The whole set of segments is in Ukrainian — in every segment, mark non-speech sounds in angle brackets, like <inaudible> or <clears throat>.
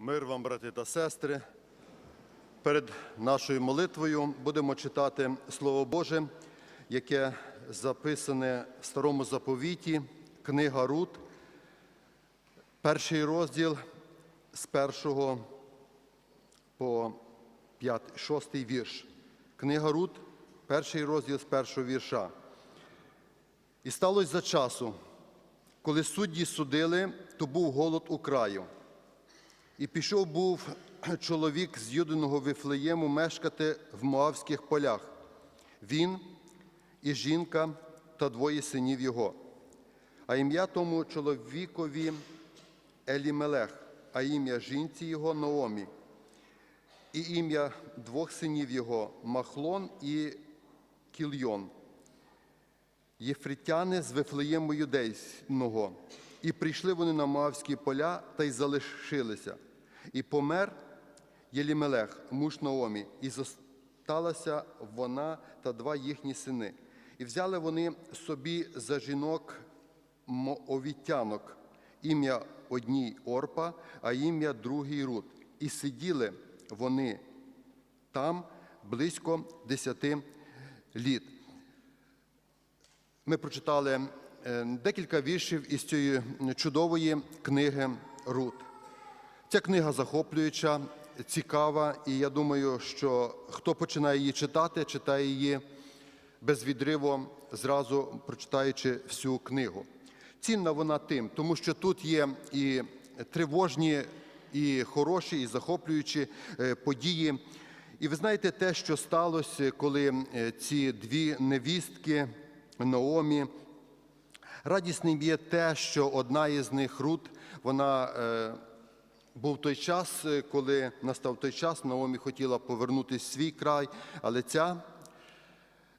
Мир вам, брати та сестри. Перед нашою молитвою будемо читати Слово Боже, яке записане в Старому заповіті, книга Рут, перший розділ з першого по шостий вірш. Книга Рут, перший розділ з першого вірша. І сталося за часу, коли судді судили, то був голод у краю. І пішов був чоловік з Юдиного Вифлеєму мешкати в Моавських полях. Він і жінка та двоє синів його. А ім'я тому чоловікові Елімелех, а ім'я жінці його Наомі. І ім'я двох синів його Махлон і Кільйон. Єфритяни з Вифлеєму юдейського. І прийшли вони на Моавські поля та й залишилися. І помер Єлімелех, муж Наомі, і зосталася вона та два їхні сини. І взяли вони собі за жінок моовітянок, ім'я одній Орпа, а ім'я другій Рут. І сиділи вони там близько десяти літ. Ми прочитали е, декілька віршів із цієї чудової книги Рут. Ця книга захоплююча, цікава, і я думаю, що хто починає її читати, читає її без відриву, зразу прочитаючи всю книгу. Цінна вона тим, тому що тут є і тривожні, і хороші, і захоплюючі е, події. І ви знаєте те, що сталося, коли е, ці дві невістки Наомі. Радісним є те, що одна із них Рут, вона е, був той час, е, коли настав той час, Наомі хотіла повернутися в свій край, але ця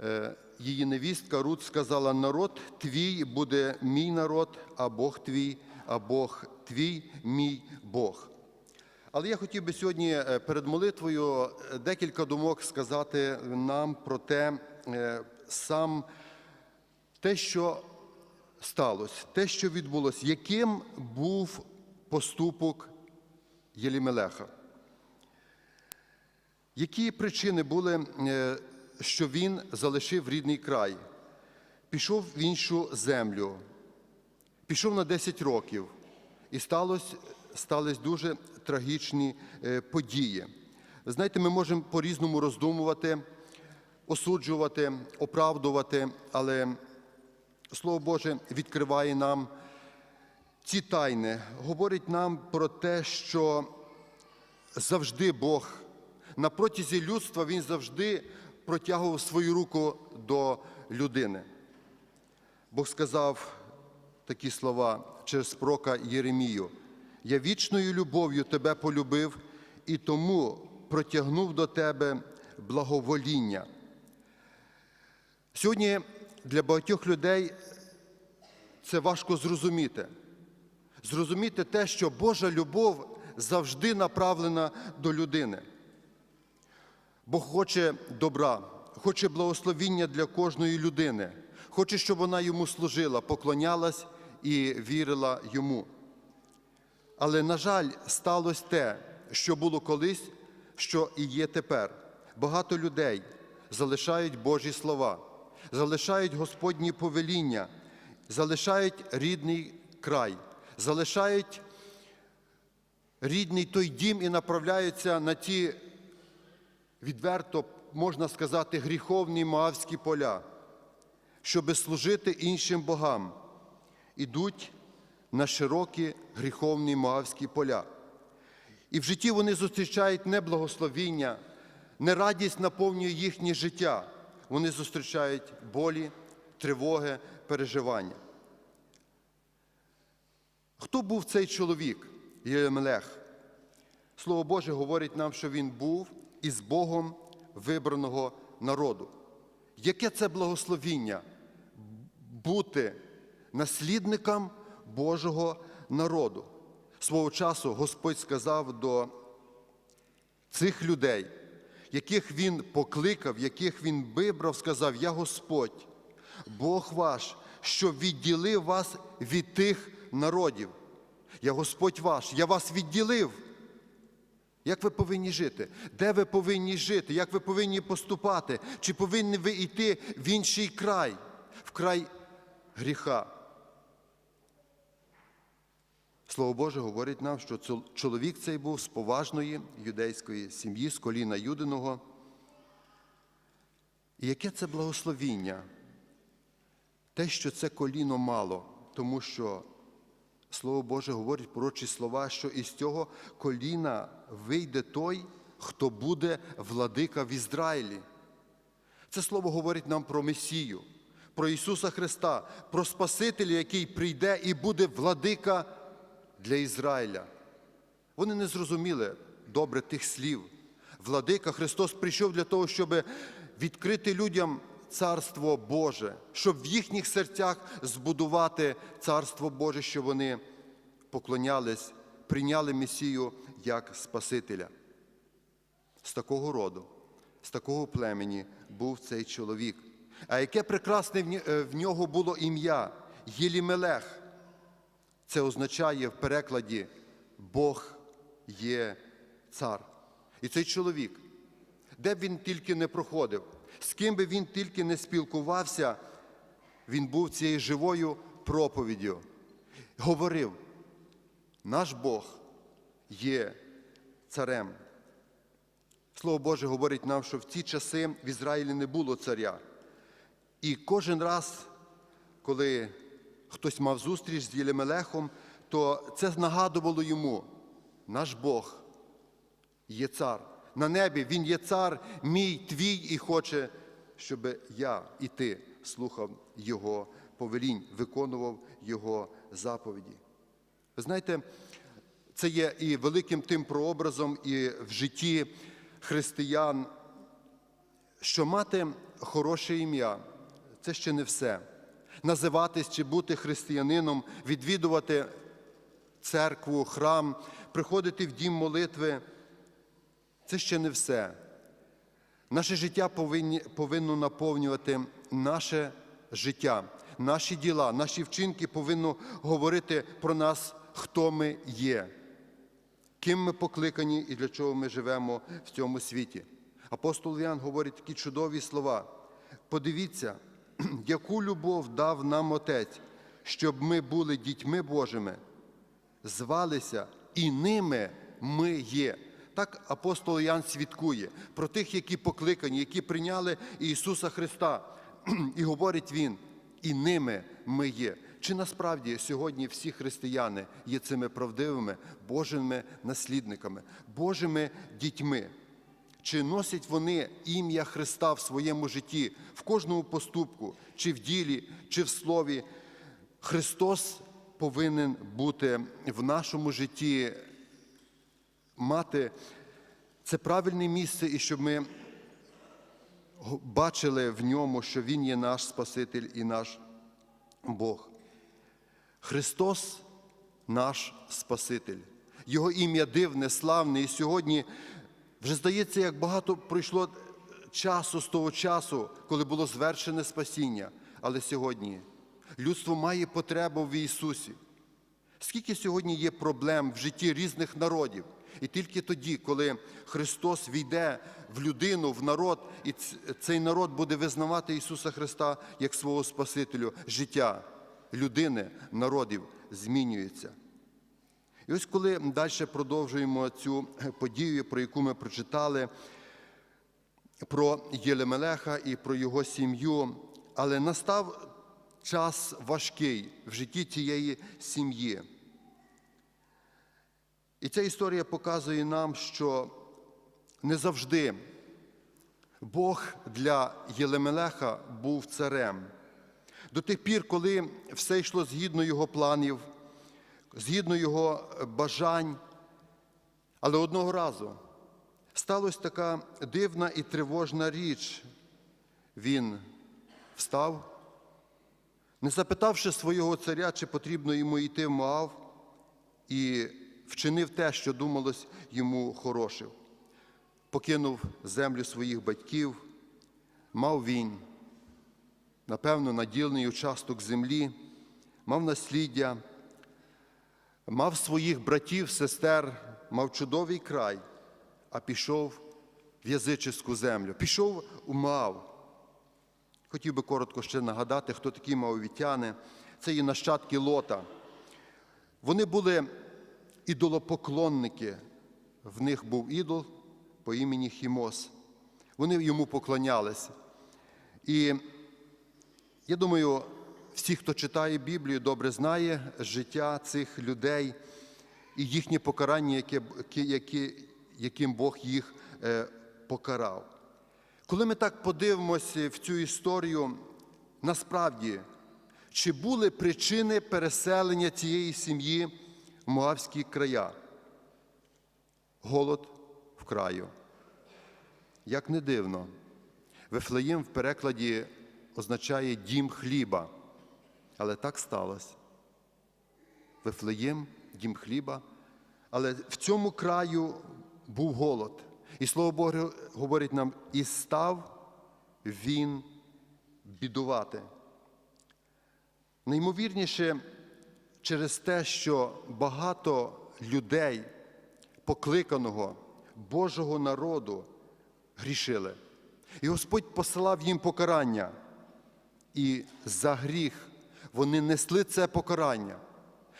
е, її невістка Рут сказала: народ твій буде мій народ, а Бог твій, а Бог твій мій Бог. Але я хотів би сьогодні е, перед молитвою декілька думок сказати нам про те, сам те, що сталося, те, що відбулося, яким був поступок Єлімелеха. Які причини були, е, що він залишив рідний край, пішов в іншу землю, пішов на 10 років, і сталося, стались дуже трагічні е, події. Знаєте, ми можемо по-різному роздумувати, осуджувати, оправдувати, але Слово Боже відкриває нам ці тайни, говорить нам про те, що завжди Бог на протязі людства Він завжди протягував свою руку до людини. Бог сказав такі слова через пророка Єремію: Я вічною любов'ю тебе полюбив і тому протягнув до тебе благовоління. Сьогодні для багатьох людей це важко зрозуміти. Зрозуміти те, що Божа любов завжди направлена до людини. Бог хоче добра, хоче благословіння для кожної людини, хоче, щоб вона йому служила, поклонялась і вірила йому. Але, на жаль, сталося те, що було колись, що і є тепер. Багато людей залишають Божі слова, залишають Господні повеління, залишають рідний край, залишають рідний той дім і направляються на ті відверто, можна сказати, гріховні Моавські поля, щоби служити іншим богам, ідуть на широкі гріховні Моавські поля. І в житті вони зустрічають не благословіння, не радість наповнює їхнє життя. Вони зустрічають болі, тривоги, переживання. Хто був цей чоловік, Єлемелех? Слово Боже говорить нам, що він був із Богом вибраного народу. Яке це благословіння бути наслідником Божого народу? Свого часу Господь сказав до цих людей, яких Він покликав, яких Він вибрав, сказав: Я Господь, Бог ваш, що відділив вас від тих народів. Я Господь ваш, я вас відділив Як ви повинні жити? Де ви повинні жити? Як ви повинні поступати? Чи повинні ви йти в інший край, в край гріха? Слово Боже говорить нам, що чоловік цей був з поважної юдейської сім'ї, з коліна Юдиного. І яке це благословіння? Те, що це коліно мало, тому що Слово Боже говорить пророчі слова, що із цього коліна вийде той, хто буде владика в Ізраїлі. Це слово говорить нам про Месію, про Ісуса Христа, про Спасителя, який прийде і буде владика для Ізраїля. Вони не зрозуміли добре тих слів. Владика Христос прийшов для того, щоб відкрити людям Царство Боже, щоб в їхніх серцях збудувати Царство Боже, щоб вони поклонялись, прийняли Месію як Спасителя. З такого роду, з такого племені був цей чоловік. А яке прекрасне в е, нього було ім'я Єлімелех. Це означає в перекладі Бог є цар. І цей чоловік, де б він тільки не проходив, з ким би він тільки не спілкувався, він був цією живою проповіддю. Говорив, наш Бог є царем. Слово Боже говорить нам, що в ті часи в Ізраїлі не було царя. І кожен раз, коли хтось мав зустріч з Єлемелехом, то це нагадувало йому, наш Бог є цар. На небі Він є цар, мій, твій, і хоче, щоб я і ти слухав Його повелінь, виконував Його заповіді. Ви знаєте, це є і великим тим прообразом, і в житті християн, що мати хороше ім'я це ще не все. Називатись чи бути християнином, відвідувати церкву, храм, приходити в дім молитви це ще не все. Наше життя повинні, повинно наповнювати наше життя, наші діла, наші вчинки повинні говорити про нас, хто ми є, ким ми покликані і для чого ми живемо в цьому світі. Апостол Іоанн говорить такі чудові слова. Подивіться, <clears throat> яку любов дав нам Отець, щоб ми були дітьми Божими, звалися, і ними ми є. Так апостол Ян свідкує про тих, які покликані, які прийняли Ісуса Христа. І говорить Він, і ними ми є. Чи насправді сьогодні всі християни є цими правдивими Божими наслідниками, Божими дітьми? Чи носять вони ім'я Христа в своєму житті, в кожному поступку, чи в ділі, чи в слові? Христос повинен бути в нашому житті, мати це правильне місце, і щоб ми бачили в ньому, що Він є наш Спаситель і наш Бог. Христос наш Спаситель. Його ім'я дивне, славне, і сьогодні вже здається, як багато пройшло часу з того часу, коли було звершене спасіння. Але сьогодні людство має потребу в Ісусі. Скільки сьогодні є проблем в житті різних народів, і тільки тоді, коли Христос війде в людину, в народ, і цей народ буде визнавати Ісуса Христа як свого Спасителю, життя людини, народів змінюється. І ось коли далі продовжуємо цю подію, про яку ми прочитали, про Єлемелеха і про його сім'ю, але настав час важкий в житті цієї сім'ї. І ця історія показує нам, що не завжди Бог для Єлемелеха був царем. До тих пір, коли все йшло згідно його планів, згідно його бажань. Але одного разу сталася така дивна і тривожна річ. Він встав, не запитавши свого царя, чи потрібно йому йти в Моав, і вчинив те, що думалось йому хороше. Покинув землю своїх батьків, мав він, напевно, наділений участок землі, мав насліддя, мав своїх братів, сестер, мав чудовий край, а пішов в язичівську землю, пішов у Мав. Хотів би коротко ще нагадати, хто такі маовітяни. Це є нащадки Лота. Вони були ідолопоклонники. В них був ідол по імені Хімос. Вони йому поклонялися. І я думаю, всі, хто читає Біблію, добре знає життя цих людей і їхнє покарання, яке, яке, яким Бог їх е, покарав. Коли ми так подивимося в цю історію, насправді, чи були причини переселення цієї сім'ї Моавські края? Голод в краю. Як не дивно, Вифлеїм в перекладі означає дім хліба. Але так сталося. Вифлеєм, дім хліба. Але в цьому краю був голод. І слово Боже говорить нам, і став він бідувати. Наймовірніше, через те, що багато людей, покликаного Божого народу, грішили. І Господь посилав їм покарання. І за гріх вони несли це покарання.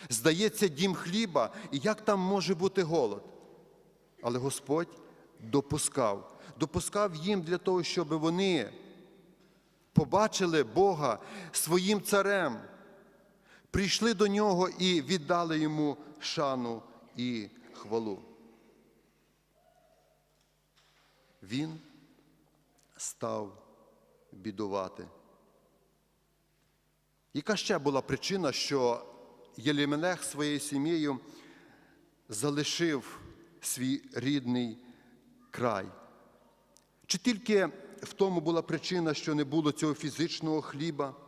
Здається, дім хліба, і як там може бути голод? Але Господь допускав, допускав їм для того, щоб вони побачили Бога своїм царем, прийшли до нього і віддали йому шану і хвалу. Він став бідувати. Яка ще була причина, що Єлімелех своєю сім'єю залишив свій рідний край? Чи тільки в тому була причина, що не було цього фізичного хліба?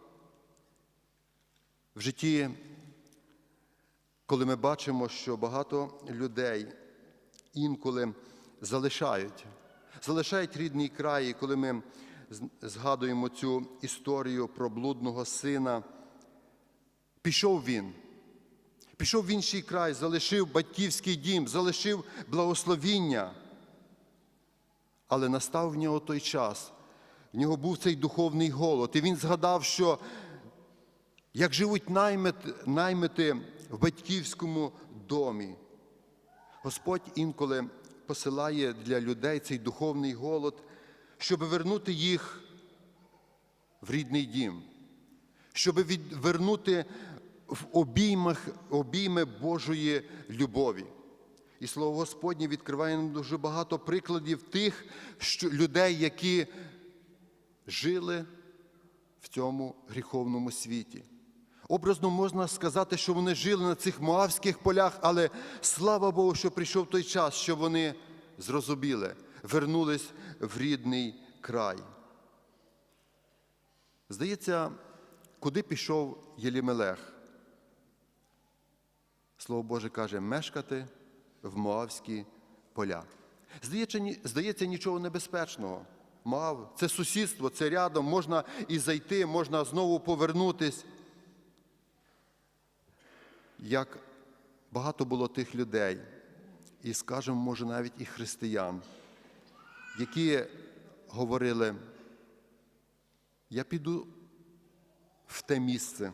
В житті, коли ми бачимо, що багато людей інколи залишають, залишають рідний край, і коли ми згадуємо цю історію про блудного сина, пішов він. Пішов в інший край, залишив батьківський дім, залишив благословіння. Але настав в нього той час, в нього був цей духовний голод. І він згадав, що як живуть наймити, в батьківському домі, Господь інколи посилає для людей цей духовний голод, щоб вернути їх в рідний дім, щоб вернути в обіймах, обійми Божої любові. І слово Господнє відкриває нам дуже багато прикладів тих що, людей, які жили в цьому гріховному світі. Образно можна сказати, що вони жили на цих моавських полях, але слава Богу, що прийшов той час, що вони зрозуміли, вернулись в рідний край. Здається, куди пішов Єлімелех? Слово Боже каже, мешкати в Моавські поля. Здається, нічого небезпечного. Моав – це сусідство, це рядом, можна і зайти, можна знову повернутись. Як багато було тих людей, і, скажімо, може, навіть і християн, які говорили, я піду в те місце,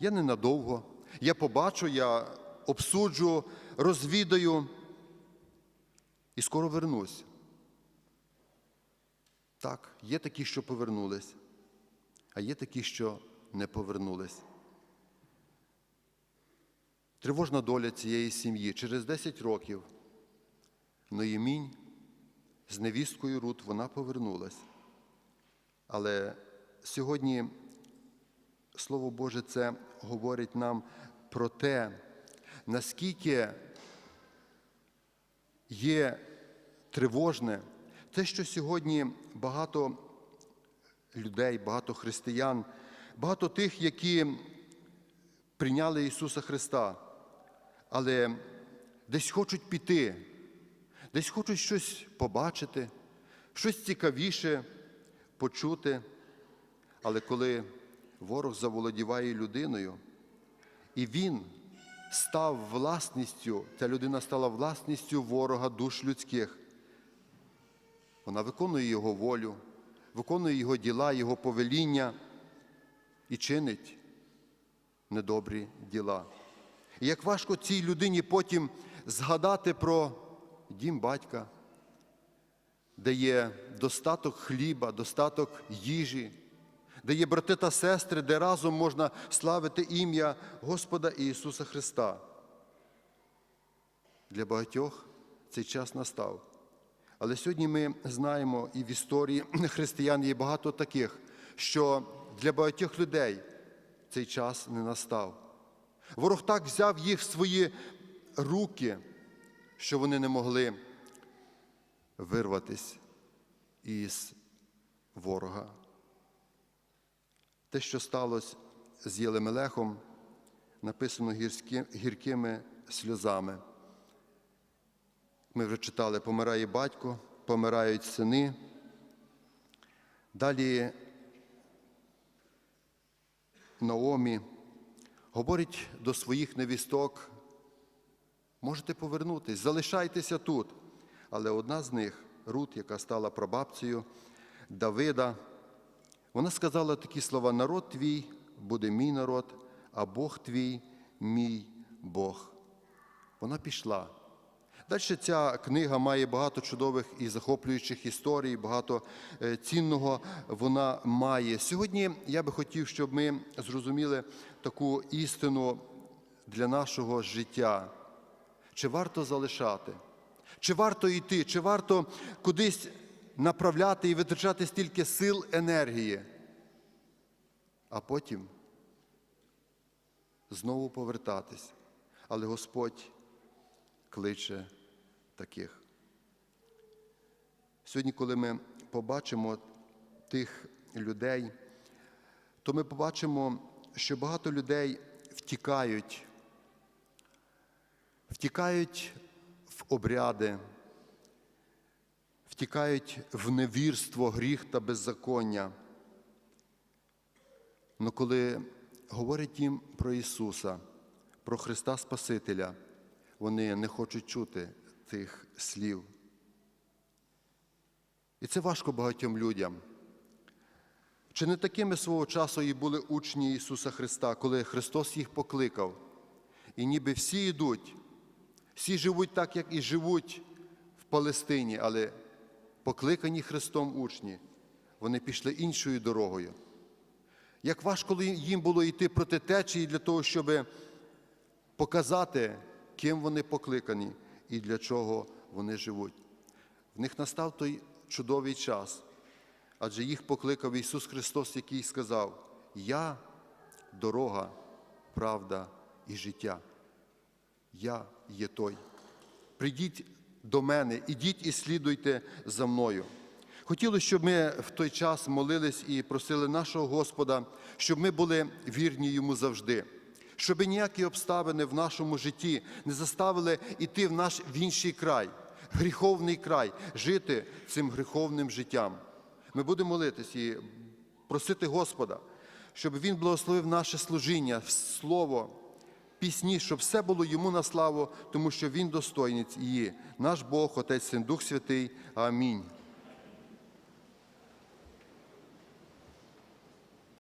я ненадовго, я побачу, я обсуджу, розвідаю і скоро вернусь. Так, є такі, що повернулись, а є такі, що не повернулись. Тривожна доля цієї сім'ї через 10 років Ноємінь з невісткою Рут вона повернулась. Але сьогодні Слово Боже це говорить нам про те, наскільки є тривожне те, що сьогодні багато людей, багато християн, багато тих, які прийняли Ісуса Христа, але десь хочуть піти, десь хочуть щось побачити, щось цікавіше почути. Але коли ворог заволодіває людиною, і він став власністю, ця людина стала власністю ворога душ людських. Вона виконує його волю, виконує його діла, його повеління і чинить недобрі діла. І як важко цій людині потім згадати про дім батька, де є достаток хліба, достаток їжі, де є брати та сестри, де разом можна славити ім'я Господа Ісуса Христа. Для багатьох цей час настав. Але сьогодні ми знаємо, і в історії християн є багато таких, що для багатьох людей цей час не настав. Ворог так взяв їх в свої руки, що вони не могли вирватися із ворога. Те, що сталося з Єлемелехом, написано гіркими сльозами. Ми вже читали, помирає батько, помирають сини. Далі Наомі говорить до своїх невісток, можете повернутись, залишайтеся тут. Але одна з них, Рут, яка стала прабабцею Давида, вона сказала такі слова: народ твій буде мій народ, а Бог твій мій Бог. Вона пішла. Далі ця книга має багато чудових і захоплюючих історій, багато е, цінного вона має. Сьогодні я би хотів, щоб ми зрозуміли таку істину для нашого життя. Чи варто залишати? Чи варто йти, чи варто кудись направляти і витрачати стільки сил, енергії, а потім знову повертатись. Але Господь кличе таких. Сьогодні, коли ми побачимо тих людей, то ми побачимо, що багато людей втікають, втікають в обряди, втікають в невірство, гріх та беззаконня. Но коли говорять їм про Ісуса, про Христа Спасителя, вони не хочуть чути тих слів. І це важко багатьом людям. Чи не такими свого часу і були учні Ісуса Христа, коли Христос їх покликав? І ніби всі йдуть, всі живуть так, як і живуть в Палестині, але покликані Христом учні, вони пішли іншою дорогою. Як важко їм було йти проти течії для того, щоб показати, ким вони покликані і для чого вони живуть. В них настав той чудовий час, адже їх покликав Ісус Христос, який сказав: Я дорога, правда і життя. Я є той. Прийдіть до мене, ідіть і слідуйте за мною. Хотілося, щоб ми в той час молились і просили нашого Господа, щоб ми були вірні йому завжди, щоб ніякі обставини в нашому житті не заставили йти в наш в інший край, гріховний край, жити цим гріховним життям. Ми будемо молитись і просити Господа, щоб Він благословив наше служіння, слово, пісні, щоб все було йому на славу, тому що Він достойниць її, наш Бог, Отець Син, Дух Святий. Амінь.